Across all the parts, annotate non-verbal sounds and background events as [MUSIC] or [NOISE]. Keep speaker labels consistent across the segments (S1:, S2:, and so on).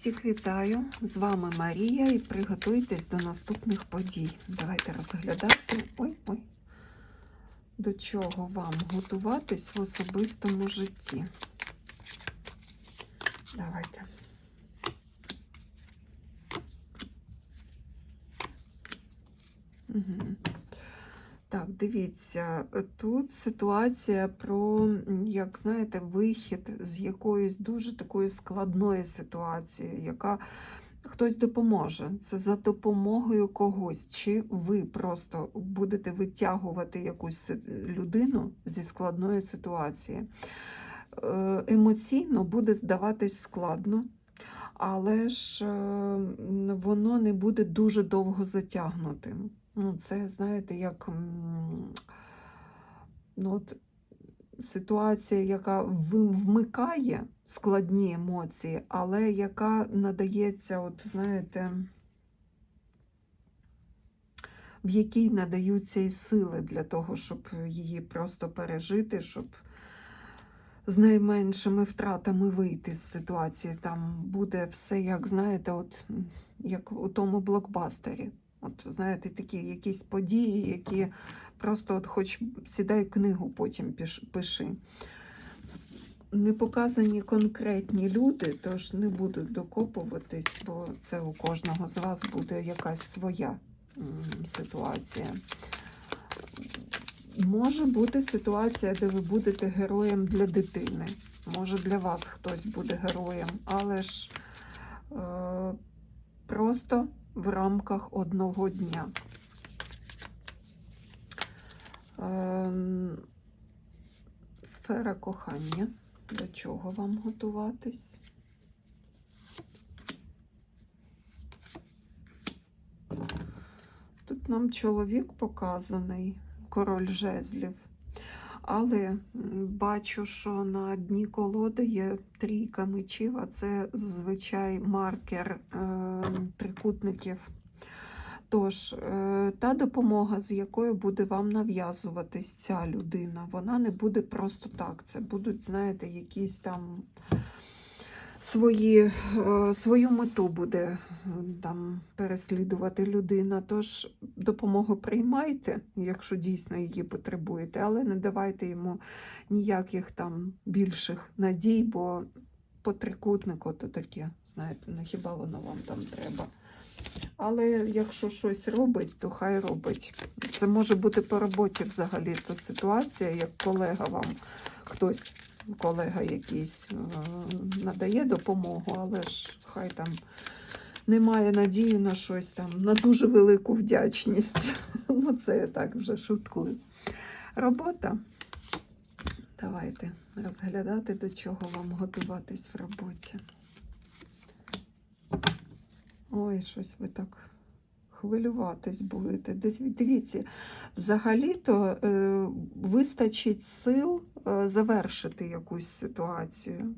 S1: Всіх вітаю! З вами Марія і приготуйтесь до наступних подій. Давайте розглядати ой, ой, до чого вам готуватись в особистому житті. Давайте. Угу. Так, дивіться, тут ситуація про, як знаєте, вихід з якоїсь дуже такої складної ситуації, яка хтось допоможе. Це за допомогою когось. Чи ви просто будете витягувати якусь людину зі складної ситуації? Е, Емоційно буде здаватись складно. Але ж е, воно не буде дуже довго затягнутим. Ну, це, знаєте, як ну, от, ситуація, яка вмикає складні емоції, але яка надається, от, знаєте, в якій надаються і сили для того, щоб її просто пережити, щоб з найменшими втратами вийти з ситуації. Там буде все, як знаєте, от як у тому блокбастері. От знаєте, такі якісь події, які просто от хоч сідай книгу, потім пиши. Не показані конкретні люди, тож не буду докопуватись, бо це у кожного з вас буде якась своя ситуація. Може бути ситуація, де ви будете героєм для дитини. Може для вас хтось буде героєм, але ж е, просто в рамках одного дня. Ем, сфера кохання. До чого вам готуватись? Тут нам чоловік показаний, король жезлів. Але бачу, що на дні колоди є трійка мечів, а це зазвичай маркер е, трикутників. Тож, е, та допомога, з якою буде вам нав'язуватись ця людина, вона не буде просто так. Це будуть, знаєте, якісь там свої, е, свою мету буде там переслідувати людина. Тож допомогу приймайте, якщо дійсно її потребуєте, але не давайте йому ніяких там більших надій, бо по трикутнику то таке, знаєте, ну хіба воно вам там треба. Але якщо щось робить, то хай робить. Це може бути по роботі взагалі то ситуація, як колега вам хтось, колега якийсь е, надає допомогу, але ж хай там немає надії на щось там, на дуже велику вдячність. [LAUGHS] Ну, це я так вже шуткую. Робота. Давайте розглядати, до чого вам готуватись в роботі. Ой, щось ви так хвилюватись будете. Дивіться, взагалі-то е, вистачить сил е, завершити якусь ситуацію.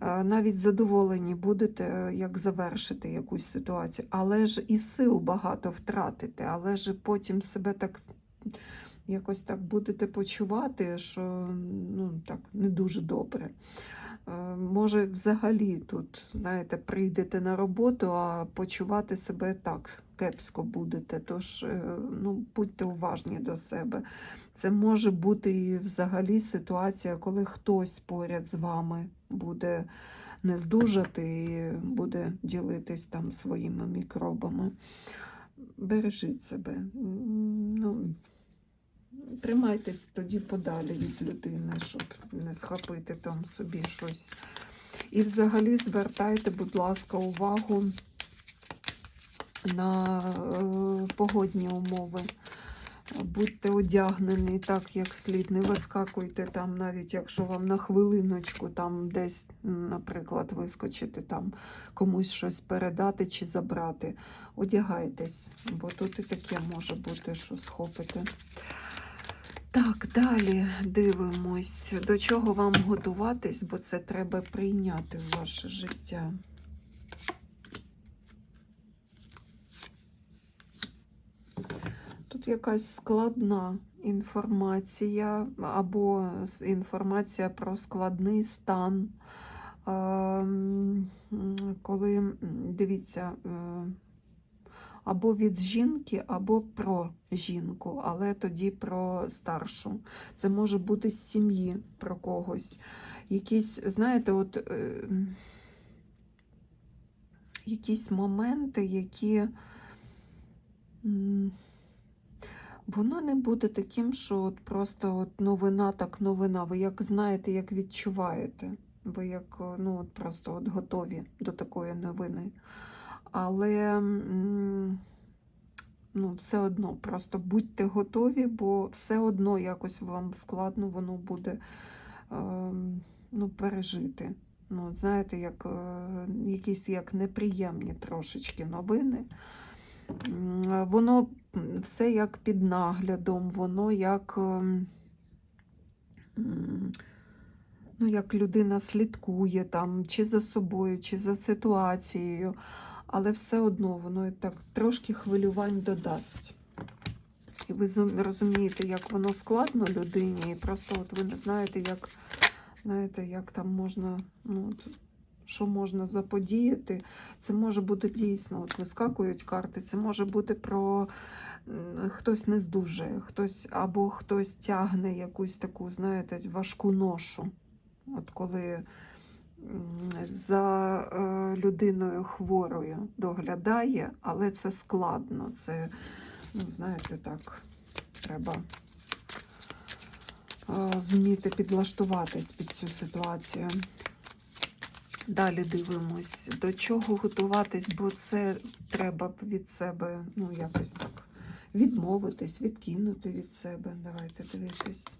S1: Е, навіть задоволені будете, як завершити якусь ситуацію, але ж і сил багато втратите, але ж потім себе так якось так будете почувати, що ну, так, не дуже добре. Е, Може, взагалі тут, знаєте, прийдете на роботу, а почувати себе так кепсько будете. Тож е, ну, будьте уважні до себе. Це може бути і взагалі ситуація, коли хтось поряд з вами буде не здужати і буде ділитись там своїми мікробами. Бережіть себе. Ну, Тримайтесь тоді подалі від людини, щоб не схопити там собі щось. І взагалі звертайте, будь ласка, увагу на е, погодні умови. Будьте одягнені так, як слід. Не вискакуйте там, навіть якщо вам на хвилиночку там десь, наприклад, вискочити там комусь щось передати чи забрати. Одягайтесь, бо тут і таке може бути, що схопите. Так, далі дивимось, до чого вам готуватись, бо це треба прийняти в ваше життя. Тут якась складна інформація або інформація про складний стан ем, коли дивіться. Або від жінки, або про жінку, але тоді про старшу. Це може бути з сім'ї про когось. Якісь, знаєте, от е, якісь моменти, які воно не буде таким, що от просто от новина так новина. Ви як знаєте, як відчуваєте. Ви як ну, от просто от готові до такої новини. Але ну, все одно просто будьте готові, бо все одно якось вам складно воно буде ем, ну, пережити. Ну, знаєте, як е, якісь як неприємні трошечки новини. Воно все як під наглядом, воно як, ем, ну, як людина слідкує там, чи за собою, чи за ситуацією, але все одно воно так трошки хвилювань додасть. І ви розумієте, як воно складно людині, і просто от ви не знаєте, як, знаєте, як там можна, ну, що можна заподіяти. Це може бути дійсно, от вискакують карти, це може бути про хтось не здужує, хтось або хтось тягне якусь таку, знаєте, важку ношу. От коли за е, людиною хворою доглядає, але це складно. Це, ну, знаєте, так, треба е, зуміти підлаштуватись під цю ситуацію. Далі дивимось, до чого готуватись, бо це треба від себе, ну, якось так, відмовитись, відкинути від себе. Давайте дивитись.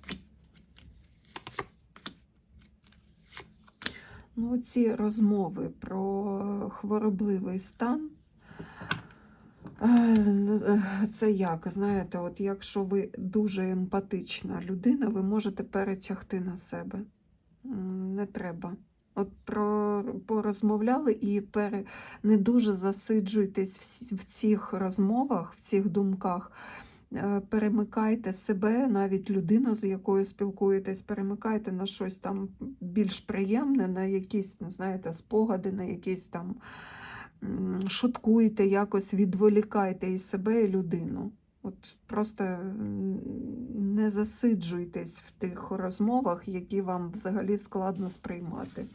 S1: Ну, ці розмови про хворобливий стан. е, Це як, знаєте, от якщо ви дуже емпатична людина, ви можете перетягти на себе. Не треба. От про, порозмовляли і пере, не дуже засиджуйтесь в, в цих розмовах, в цих думках. Е, Перемикайте себе, навіть людину, з якою спілкуєтесь, перемикайте на щось там більш приємне, на якісь, ну, знаєте, спогади, на якісь там шуткуйте, якось відволікайте і себе, і людину. От просто не засиджуйтесь в тих розмовах, які вам взагалі складно сприймати.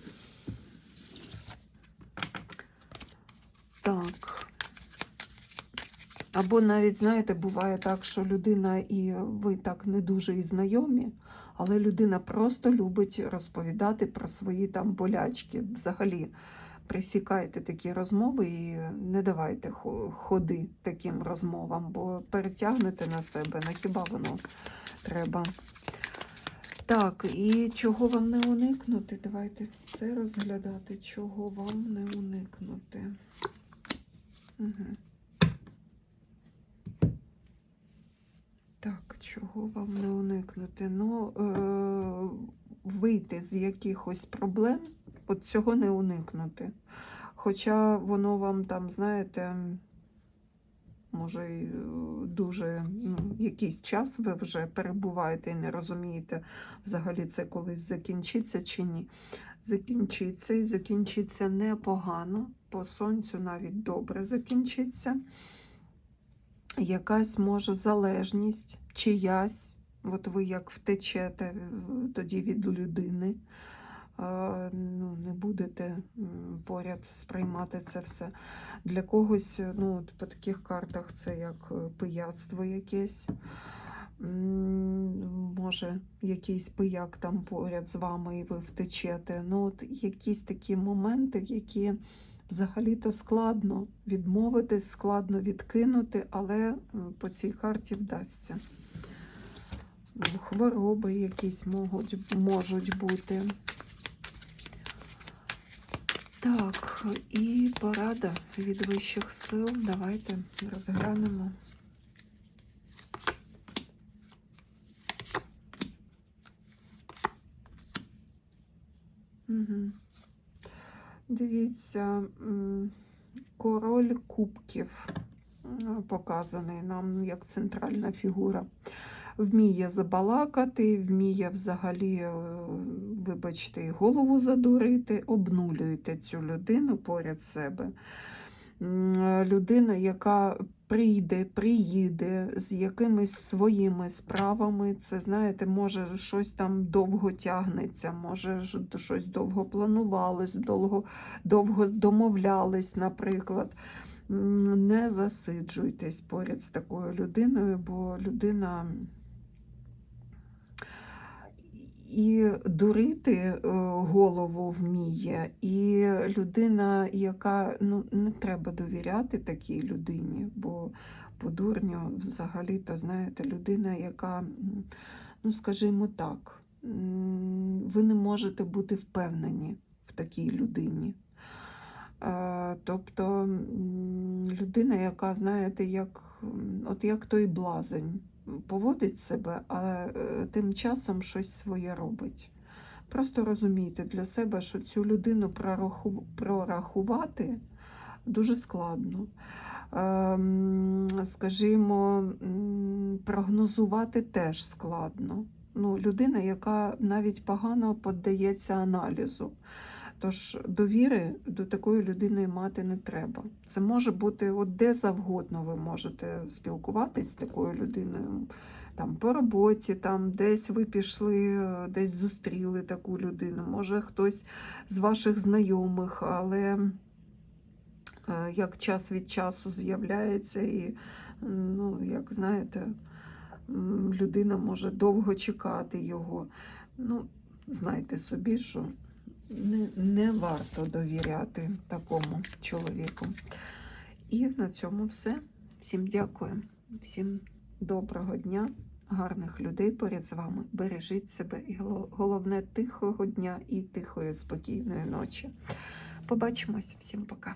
S1: Так. Або навіть, знаєте, буває так, що людина і ви так не дуже і знайомі, але людина просто любить розповідати про свої там болячки. Взагалі присікайте такі розмови і не давайте ходи таким розмовам, бо перетягнете на себе, на хіба воно треба. Так, і чого вам не уникнути? Давайте це розглядати, чого вам не уникнути. Угу. Так, чого вам не уникнути? Ну, е- вийти з якихось проблем, от цього не уникнути. Хоча воно вам там, знаєте, може, е, дуже ну, якийсь час ви вже перебуваєте і не розумієте, взагалі це колись закінчиться чи ні. Закінчиться і закінчиться непогано, по сонцю навіть добре закінчиться якась може залежність, чиясь, от ви як втечете е, тоді від людини, е, ну, не будете поряд сприймати це все. Для когось, е, ну, по таких картах це як пияцтво якесь. Може, якийсь пияк там поряд з вами і ви втечете. Ну, от якісь такі моменти, які Взагалі-то складно відмовитись, складно відкинути, але по цій карті вдасться. Хвороби якісь можуть, можуть бути. Так, і порада від вищих сил. Давайте розглянемо. Угу. Дивіться, король кубків показаний нам як центральна фігура. Вміє забалакати, вміє взагалі, е, вибачте, голову задурити, обнулюєте цю людину поряд себе. Е, Людина, яка прийде, приїде з якимись своїми справами, це, знаєте, може щось там довго тягнеться, може щось довго планувалось, довго, довго домовлялись, наприклад. Не засиджуйтесь поряд з такою людиною, бо людина і дурити е, голову вміє, і людина, яка ну, не треба довіряти такій людині, бо по дурню взагалі-то, знаєте, людина, яка, ну скажімо так, ви не можете бути впевнені в такій людині. Е, Тобто людина, яка, знаєте, як, от як той блазень, поводить себе, а е, тим часом щось своє робить. Просто розумійте для себе, що цю людину прорахувати дуже складно. Ем, Скажімо, прогнозувати теж складно. Ну, людина, яка навіть погано піддається аналізу. Тож довіри до такої людини мати не треба. Це може бути от де завгодно ви можете спілкуватись з такою людиною. Там по роботі, там десь ви пішли, десь зустріли таку людину. Може хтось з ваших знайомих, але е, як час від часу з'являється, і, ну, як знаєте, людина може довго чекати його. Ну, знайте собі, що не, не варто довіряти такому чоловіку. І на цьому все. Всім дякую, всім доброго дня, гарних людей поряд з вами. Бережіть себе і головне тихого дня і тихої, спокійної ночі. Побачимось, всім пока.